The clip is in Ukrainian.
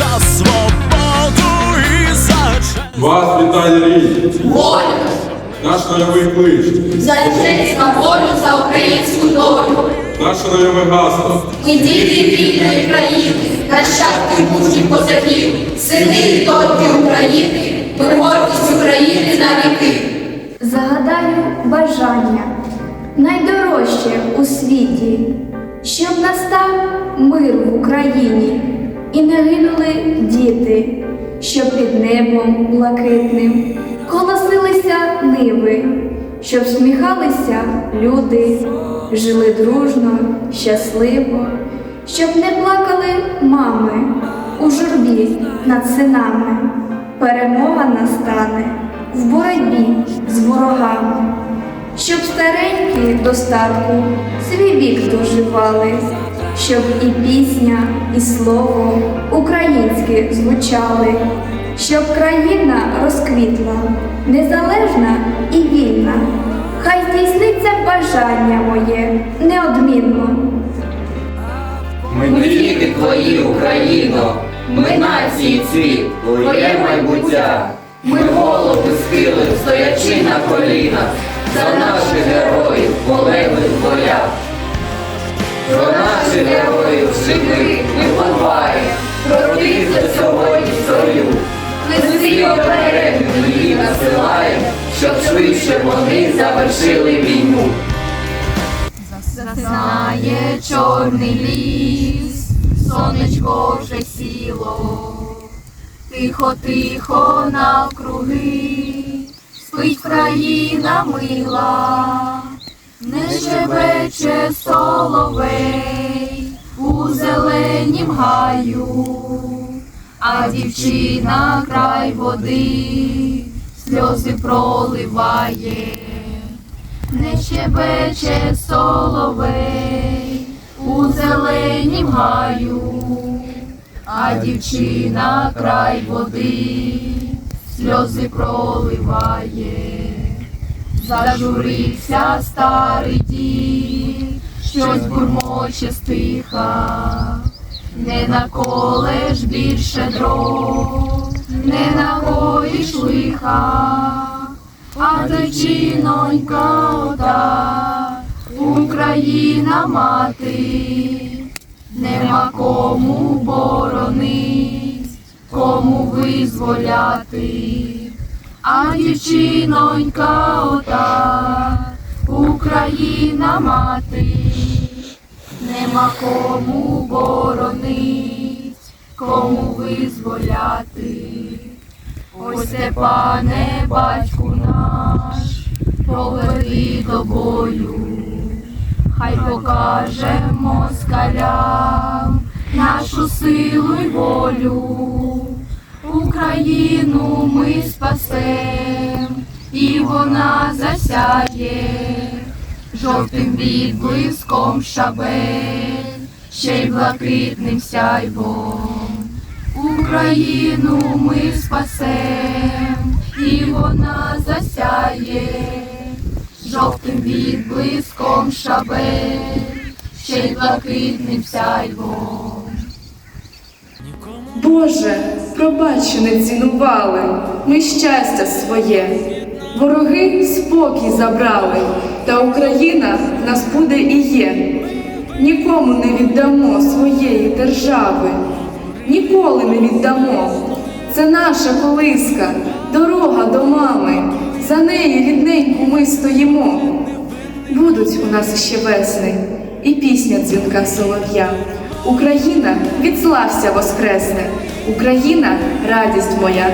за свободу і за честь. Вас вітає рід, Воля. Наш нульовий клич, за честь на волю, за українську долю. наше нульове гасло. Ми діти вільної країни, нащадки мужніх козаків, сини і доньки України, ми гордість України на віки. Загадаю бажання. Найдорожче у світі, щоб настав мир в Україні і не гинули діти, щоб під небом блакитним. Колосилися ниви, щоб сміхалися люди, жили дружно, щасливо, щоб не плакали мами у журбі над синами. Перемога настане в боротьбі з ворогами, щоб старенькі до старку свій вік доживали, щоб і пісня, і слово українське звучали, щоб країна розквітла, незалежна і вільна. Хай здійсниться бажання моє неодмінно. Ми діти твої, Україно, ми нації цвіт, твоє майбуття. Ми голови схили, стоячи на колінах, за наших героїв полеглих героїв живих ми подбаємо, про за сьогодні свою. Листи обереги її насилаємо, щоб швидше вони завершили війну. Знає чорний ліс, сонечко вже сіло, тихо, тихо навкруги, спить країна мила, не щебече соловей зеленім гаю, а дівчина край води сльози проливає. Не щебече соловей у зеленім гаю, а дівчина край води сльози проливає. Зажурився старий дід, щось бурмоче стиха, не наколеш більше дров, не нагоїш лиха. А дочинонька ота, Україна мати, нема кому боронить, кому визволяти, а дівчинонька ота, Україна мати, нема кому боронить, кому визволяти. Ось це, пане, батьку наш, поведи до бою, хай покаже москалям нашу силу й волю. Україну ми спасем, і вона засяє жовтим відблиском шабель, ще й блакитним сяйвом. Україну ми спасем, і вона засяє жовтим відблиском шабель, ще й блакитним сяйвом. Боже, пробач, що не цінували ми щастя своє. Вороги спокій забрали, та Україна нас буде і є. Нікому не віддамо своєї держави, ніколи не віддамо. Це наша колиска, дорога до мами. За неї рідненьку ми стоїмо. Будуть у нас ще весни і пісня дзвінка солов'я. Україна від зла воскресне, Україна радість моя,